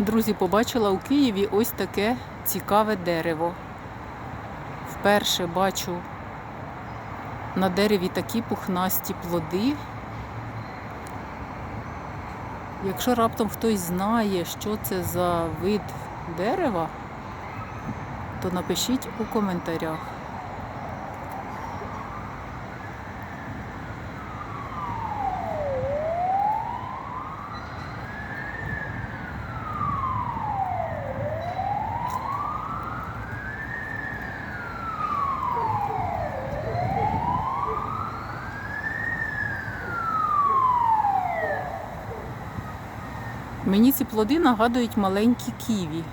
Друзі, побачила у Києві ось таке цікаве дерево. Вперше бачу на дереві такі пухнасті плоди. Якщо раптом хтось знає, що це за вид дерева, то напишіть у коментарях. Мені ці плоди нагадують маленькі ківі.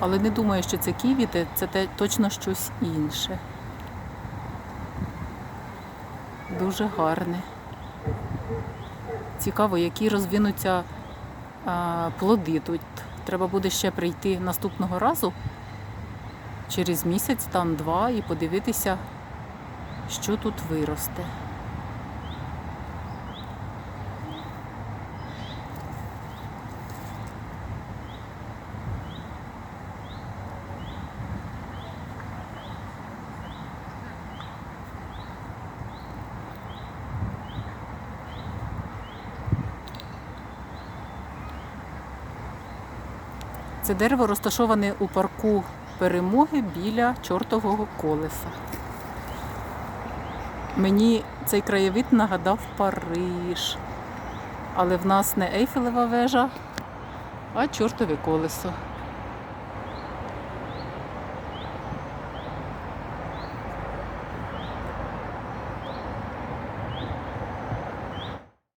Але не думаю, що це ківі, це те- точно щось інше. Дуже гарне. Цікаво, які розвинуться а, плоди тут. Треба буде ще прийти наступного разу через місяць, там два, і подивитися, що тут виросте. Це дерево розташоване у парку перемоги біля чортового колеса. Мені цей краєвид нагадав Париж. Але в нас не Ейфелева вежа, а чортове колесо.